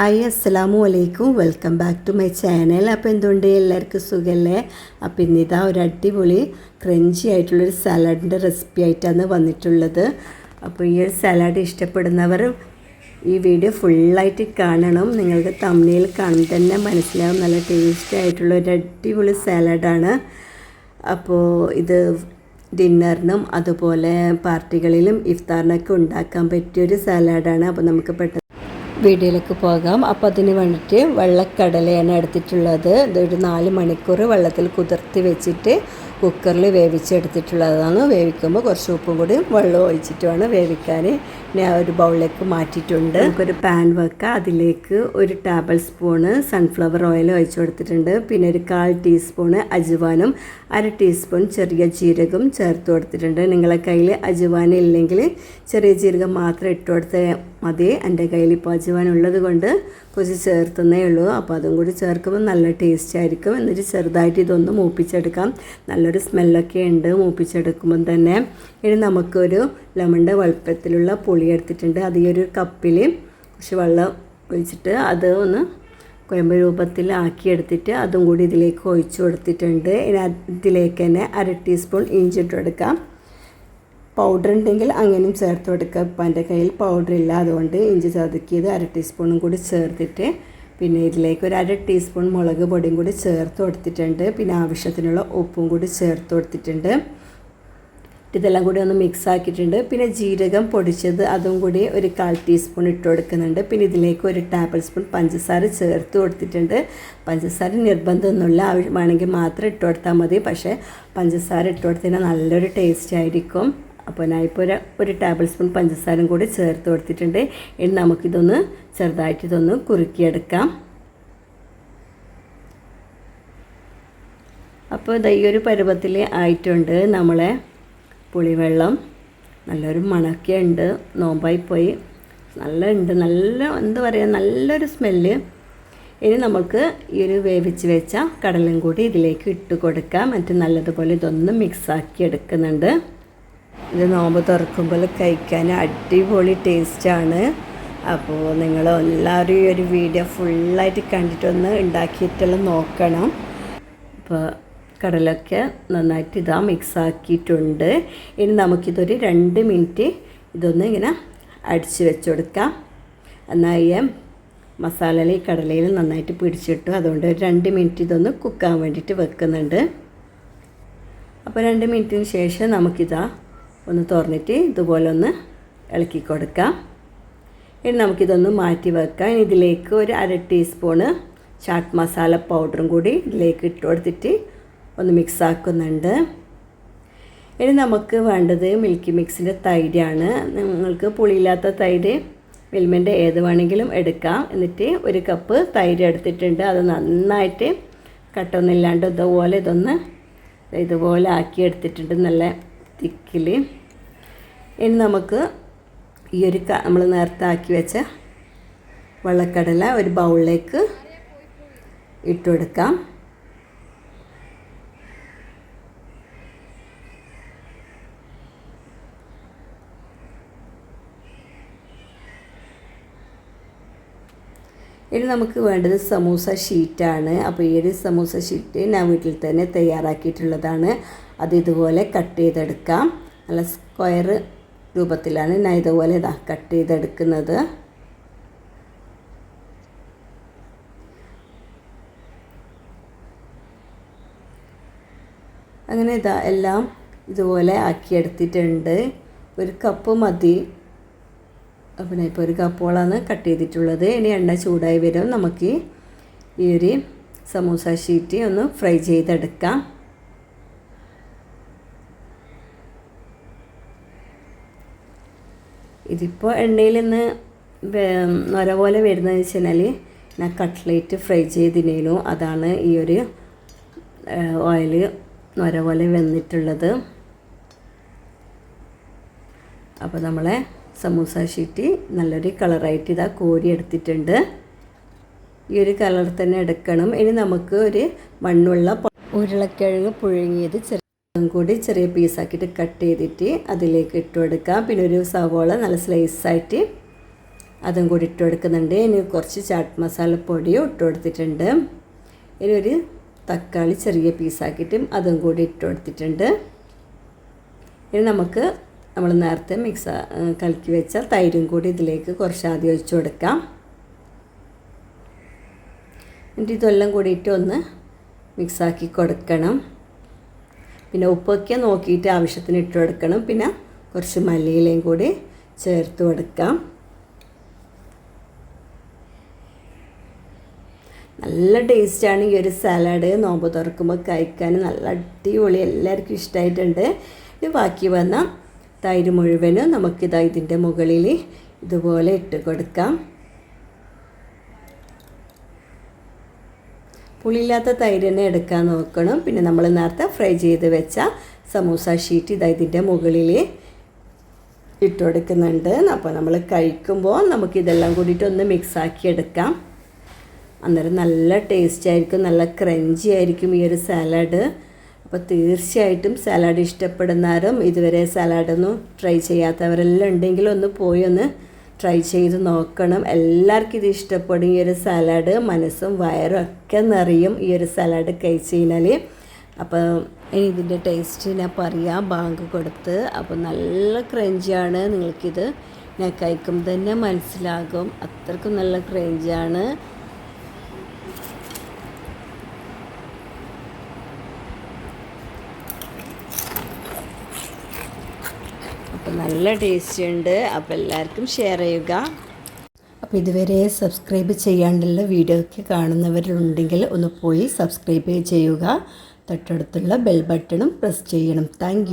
Hi അസ്സലാമു അലൈക്കും. Welcome back to my channel. അപ്പോൾ എന്തുകൊണ്ട് എല്ലാവർക്കും സുഖമല്ലേ അപ്പോൾ ഇന്നിതാ ഒരു അടിപൊളി ക്രഞ്ചി ആയിട്ടുള്ളൊരു സലാഡിന്റെ റെസിപ്പി ആയിട്ടാണ് വന്നിട്ടുള്ളത്. അപ്പോൾ ഈ ഒരു സലാഡ് ഇഷ്ടപ്പെടുന്നവർ ഈ വീഡിയോ ഫുള്ളായിട്ട് കാണണം. നിങ്ങൾക്ക് തമ്മിൽ കാണുമ്പോൾ തന്നെ മനസ്സിലാവും. നല്ല ടേസ്റ്റി ആയിട്ടുള്ള ഒരു അടിപൊളി സാലഡാണ് അപ്പോൾ ഇത് ഡിന്നറിനും അതുപോലെ പാർട്ടികളിലും ഇഫ്താറിനൊക്കെ ഉണ്ടാക്കാൻ പറ്റിയൊരു സലാഡാണ് അപ്പോൾ നമുക്ക് പെട്ടെന്ന് വീഡിയോയിലേക്ക് പോകാം. അപ്പോൾ അതിന് വേണ്ടിയിട്ട് വെള്ളക്കടലയാണ് എടുത്തിട്ടുള്ളത്. ഇതൊരു നാല് മണിക്കൂർ വെള്ളത്തിൽ കുതിർത്തി വെച്ചിട്ട് കുക്കറിൽ വേവിച്ചെടുത്തിട്ടുള്ളതാണ്. വേവിക്കുമ്പോൾ കുറച്ച് ഉപ്പും കൂടി വെള്ളം ഒഴിച്ചിട്ട് വേണം വേവിക്കാൻ ആ ഒരു ബൗളിലേക്ക് മാറ്റിയിട്ടുണ്ട്. നമുക്കൊരു പാൻ വെക്കാം അതിലേക്ക് ഒരു ടേബിൾ സ്പൂണ് സൺഫ്ലവർ ഓയിൽ ഒഴിച്ചു കൊടുത്തിട്ടുണ്ട്. പിന്നെ ഒരു കാൽ ടീസ്പൂണ് അജുവാനും അര ടീസ്പൂൺ ചെറിയ ജീരകം ചേർത്ത് കൊടുത്തിട്ടുണ്ട്. നിങ്ങളുടെ കയ്യിൽ അജുവാൻ ഇല്ലെങ്കിൽ ചെറിയ ജീരകം മാത്രം ഇട്ട് കൊടുത്താൽ മതി. എന്റെ കയ്യിൽ ഇപ്പോൾ അജുവാൻ ഉള്ളത് കൊണ്ട് കുറച്ച് ചേർത്തുന്നേ ഉള്ളൂ. അപ്പോൾ അതും കൂടി ചേർക്കുമ്പോൾ നല്ല ടേസ്റ്റ് ആയിരിക്കും. എന്നിട്ട് ചെറുതായിട്ട് ഇതൊന്ന് മൂപ്പിച്ചെടുക്കാം. നല്ലൊരു സ്മെല്ലൊക്കെ ഉണ്ട് മൂപ്പിച്ചെടുക്കുമ്പം തന്നെ. ഇനി നമുക്കൊരു ലെമണിന്റെ വലുപ്പത്തിലുള്ള പുളി എടുത്തിട്ടുണ്ട്. അത് ഈ ഒരു കപ്പിൽ കുറച്ച് വെള്ളം ഒഴിച്ചിട്ട് അത് ഒന്ന് കുഴമ്പ് രൂപത്തിൽ ആക്കിയെടുത്തിട്ട് അതും കൂടി ഇതിലേക്ക് ഒഴിച്ചു കൊടുത്തിട്ടുണ്ട്. ഇനി ഇതിലേക്ക് തന്നെ അര ടീസ്പൂൺ ഇഞ്ചി ഇട്ടെടുക്കാം പൗഡർ ഉണ്ടെങ്കിൽ അങ്ങനെയും ചേർത്ത് കൊടുക്കുക ഇപ്പം എന്റെ കയ്യിൽ പൗഡർ ഇല്ല. അതുകൊണ്ട് ഇഞ്ചി ചതുക്കിയത് അര ടീസ്പൂണും കൂടി ചേർത്തിട്ട് പിന്നെ ഇതിലേക്ക് ഒരു അര ടീസ്പൂൺ മുളക് പൊടിയും കൂടി ചേർത്ത് കൊടുത്തിട്ടുണ്ട്. പിന്നെ ആവശ്യത്തിനുള്ള ഉപ്പും കൂടി ചേർത്ത് കൊടുത്തിട്ടുണ്ട്. ഇതെല്ലാം കൂടി ഒന്ന് മിക്സ് ആക്കിയിട്ടുണ്ട്. പിന്നെ ജീരകം പൊടിച്ചത് അതും കൂടി ഒരു കാൽ ടീസ്പൂൺ ഇട്ട് കൊടുക്കുന്നുണ്ട്. പിന്നെ ഇതിലേക്ക് ഒരു ടേബിൾ സ്പൂൺ പഞ്ചസാര ചേർത്ത് കൊടുത്തിട്ടുണ്ട്. പഞ്ചസാര നിർബന്ധമൊന്നുമില്ല. ആവശ്യമാണെങ്കിൽ മാത്രം ഇട്ട് കൊടുത്താൽ മതി. പക്ഷേ പഞ്ചസാര ഇട്ട് കൊടുത്തതിന് നല്ലൊരു ടേസ്റ്റ് ആയിരിക്കും. അപ്പോൾ ഞാനിപ്പോൾ ഒരു ടേബിൾ സ്പൂൺ പഞ്ചസാരയും കൂടി ചേർത്ത് കൊടുത്തിട്ടുണ്ട്. ഇനി നമുക്കിതൊന്ന് ചെറുതായിട്ട് ഇതൊന്ന് കുറുക്കിയെടുക്കാം. അപ്പോൾ ഇതാ ഈ ഒരു പരുവത്തിൽ ആയിട്ടുണ്ട് നമ്മളെ പുളിവെള്ളം. നല്ലൊരു മണക്കെ ഉണ്ട് നോമ്പായി പോയി നല്ല ഉണ്ട്. നല്ല എന്താ പറയുക നല്ലൊരു സ്മെല്ല്. ഇനി നമുക്ക് ഈ ഒരു വേവിച്ച് വെച്ച കടലും കൂടി ഇതിലേക്ക് ഇട്ട് കൊടുക്കാം. മറ്റു നല്ലതുപോലെ ഇതൊന്ന് മിക്സാക്കി എടുക്കുന്നുണ്ട്. ഇത് നോമ്പ് തുറക്കുമ്പോൾ കഴിക്കാൻ അടിപൊളി ടേസ്റ്റാണ്. അപ്പോൾ നിങ്ങൾ എല്ലാവരും ഈ ഒരു വീഡിയോ ഫുള്ളായിട്ട് കണ്ടിട്ടൊന്ന് ഉണ്ടാക്കിയിട്ടെല്ലാം നോക്കണം. അപ്പോൾ കടലൊക്കെ നന്നായിട്ട് ഇതാ മിക്സ് ആക്കിയിട്ടുണ്ട് ഇനി നമുക്കിതൊരു രണ്ട് മിനിറ്റ് ഇതൊന്ന് ഇങ്ങനെ അടിച്ച് വെച്ച് കൊടുക്കാം. എന്നാൽ മസാലയിൽ ഈ കടലയിൽ നന്നായിട്ട് പിടിച്ചിട്ടു. അതുകൊണ്ട് ഒരു രണ്ട് മിനിറ്റ് ഇതൊന്ന് കുക്കാൻ വേണ്ടിയിട്ട് വെക്കുന്നുണ്ട്. അപ്പോൾ രണ്ട് മിനിറ്റിന് ശേഷം നമുക്കിതാ ഒന്ന് തുറന്നിട്ട് ഇതുപോലെ ഒന്ന് ഇളക്കി കൊടുക്കാം. ഇനി നമുക്കിതൊന്ന് മാറ്റി വെക്കാം. ഇനി ഇതിലേക്ക് ഒരു അര ടീസ്പൂണ് ചാട്ട് മസാല പൗഡറും കൂടി ഇതിലേക്ക് ഇട്ട് കൊടുത്തിട്ട് ഒന്ന് മിക്സ് ആക്കുന്നുണ്ട്. ഇനി നമുക്ക് വേണ്ടത് മിൽക്കി മിക്സിന്റെ തൈരാണ്. നിങ്ങൾക്ക് പുളിയില്ലാത്ത തൈര് മിൽമിന്റെ ഏത് വേണമെങ്കിലും എടുക്കാം. എന്നിട്ട് ഒരു കപ്പ് തൈര് എടുത്തിട്ടുണ്ട്. അത് നന്നായിട്ട് കട്ടൊന്നുമില്ലാണ്ട് ഇതുപോലെ ഇതൊന്ന് ഇതുപോലെ ആക്കി എടുത്തിട്ടുണ്ട് നല്ല തിക്കിൽ ഇനി നമുക്ക് ഈ ഒരു നമ്മൾ നേരത്തെ ആക്കി വെച്ച വെള്ളക്കടല ഒരു ബൗളിലേക്ക് ഇട്ടുകൊടുക്കാം ഇനി നമുക്ക് വേണ്ടത് സമൂസ ഷീറ്റാണ് അപ്പോൾ ഈ ഒരു സമൂസ ഷീറ്റ് ഞാൻ വീട്ടിൽ തന്നെ തയ്യാറാക്കിയിട്ടുള്ളതാണ്. അത് ഇതുപോലെ കട്ട് ചെയ്തെടുക്കാം. നല്ല സ്ക്വയർ രൂപത്തിലാണ് ഞാൻ ഇതുപോലെ ഇതാ കട്ട് ചെയ്തെടുക്കുന്നത്. അങ്ങനെ ഇതാ എല്ലാം ഇതുപോലെ ആക്കിയെടുത്തിട്ടുണ്ട്. ഒരു കപ്പ് മതി. പിന്നെ ഇപ്പോൾ ഒരു കപ്പോളാണ് കട്ട് ചെയ്തിട്ടുള്ളത്. ഇനി എണ്ണ ചൂടായി വരും. നമുക്ക് ഈ ഒരു സമൂസ ഷീറ്റ് ഒന്ന് ഫ്രൈ ചെയ്തെടുക്കാം. ഇതിപ്പോൾ എണ്ണയിൽ നിന്ന് നൊര പോലെ വരുന്നതെന്ന് വെച്ച് കഴിഞ്ഞാൽ ഞാൻ കട്ട്ലേറ്റ് ഫ്രൈ ചെയ്തിനു അതാണ് ഈ ഒരു ഓയിൽ നൊര പോലെ വന്നിട്ടുള്ളത്. അപ്പോൾ നമ്മളെ സമൂസ ഷീറ്റ് നല്ലൊരു കളറായിട്ട് ഇതാ കോരി എടുത്തിട്ടുണ്ട്. ഈ ഒരു കളർ തന്നെ എടുക്കണം. ഇനി നമുക്ക് ഒരു മണ്ണുള്ള ഉരുളക്കിഴങ്ങ് പുഴുങ്ങിയത് ചെറിയ കൂടി ചെറിയ പീസാക്കിയിട്ട് കട്ട് ചെയ്തിട്ട് അതിലേക്ക് ഇട്ട് കൊടുക്കാം. പിന്നെ ഒരു സവോള നല്ല സ്ലൈസായിട്ട് അതും കൂടി ഇട്ട് കൊടുക്കുന്നുണ്ട്. ഇനി കുറച്ച് ചാട്ട് മസാലപ്പൊടിയും ഇട്ട് കൊടുത്തിട്ടുണ്ട്. ഇനി ഒരു തക്കാളി ചെറിയ പീസാക്കിയിട്ടും അതും കൂടി ഇട്ട് കൊടുത്തിട്ടുണ്ട്. ഇനി നമുക്ക് നമ്മൾ നേരത്തെ മിക്സ് കലക്കി വെച്ച തൈരും കൂടി ഇതിലേക്ക് കുറച്ച് ആദ്യം ഒഴിച്ചു കൊടുക്കാം. എന്നിട്ട് ഇതെല്ലാം കൂടിയിട്ട് ഒന്ന് മിക്സാക്കി കൊടുക്കണം. പിന്നെ ഉപ്പൊക്കെ നോക്കിയിട്ട് ആവശ്യത്തിന് ഇട്ട് കൊടുക്കണം. പിന്നെ കുറച്ച് മല്ലിയിലയും കൂടി ചേർത്ത് കൊടുക്കാം. നല്ല ടേസ്റ്റാണ് ഈ ഒരു സാലഡ് നോമ്പ് തുറക്കുമ്പോൾ കഴിക്കാൻ നല്ല അടിപൊളി എല്ലാവർക്കും ഇഷ്ടമായിട്ടുണ്ട് ഇത് ബാക്കി വന്ന തൈര് മുഴുവനും നമുക്കിതാ ഇതിന്റെ മുകളിൽ ഇതുപോലെ ഇട്ട് കൊടുക്കാം. പുളിയില്ലാത്ത തൈര് തന്നെ എടുക്കാൻ നോക്കണം. പിന്നെ നമ്മൾ നേരത്തെ ഫ്രൈ ചെയ്ത് വെച്ച സമൂസ ഷീറ്റ് ഇതാ ഇതിന്റെ മുകളിൽ ഇട്ട് കൊടുക്കുന്നുണ്ട് അപ്പോൾ നമ്മൾ കഴിക്കുമ്പോൾ നമുക്കിതെല്ലാം കൂടിയിട്ട് ഒന്ന് മിക്സാക്കി എടുക്കാം. അന്നേരം നല്ല ടേസ്റ്റ് ആയിരിക്കും നല്ല ക്രഞ്ചി ആയിരിക്കും ഈ ഒരു സാലഡ് അപ്പോൾ തീർച്ചയായിട്ടും സാലഡ് ഇഷ്ടപ്പെടുന്നവരും ഇതുവരെ സാലഡൊന്നും ട്രൈ ചെയ്യാത്തവരെല്ലാം ഉണ്ടെങ്കിൽ ഒന്ന് പോയി ഒന്ന് ട്രൈ ചെയ്ത് നോക്കണം. എല്ലാവർക്കും ഇത് ഇഷ്ടപ്പെടും. ഈ ഒരു സലാഡ് മനസ്സും വയറും ഒക്കെ നിറയും ഈ ഒരു സലാഡ് കഴിച്ച് കഴിഞ്ഞാൽ അപ്പോൾ ഇതിന്റെ ടേസ്റ്റ് ഞാൻ പറയാം. ബാങ്ക് കൊടുത്ത്. അപ്പോൾ നല്ല ക്രഞ്ചിയാണ്. നിങ്ങൾക്കിത് ഞാൻ കഴിക്കുമ്പോൾ തന്നെ മനസ്സിലാകും. അത്രക്കും നല്ല ക്രഞ്ചിയാണ്. അപ്പോൾ നല്ല ടേസ്റ്റ് ഉണ്ട്. അപ്പോൾ എല്ലാവർക്കും ഷെയർ ചെയ്യുക. അപ്പോൾ ഇതുവരെ സബ്സ്ക്രൈബ് ചെയ്യാണ്ടുള്ള വീഡിയോ ഒക്കെ കാണുന്നവരുണ്ടെങ്കിൽ ഒന്ന് പോയി സബ്സ്ക്രൈബ് ചെയ്യുക. തൊട്ടടുത്തുള്ള ബെൽ ബട്ടണും പ്രസ് ചെയ്യണം. താങ്ക്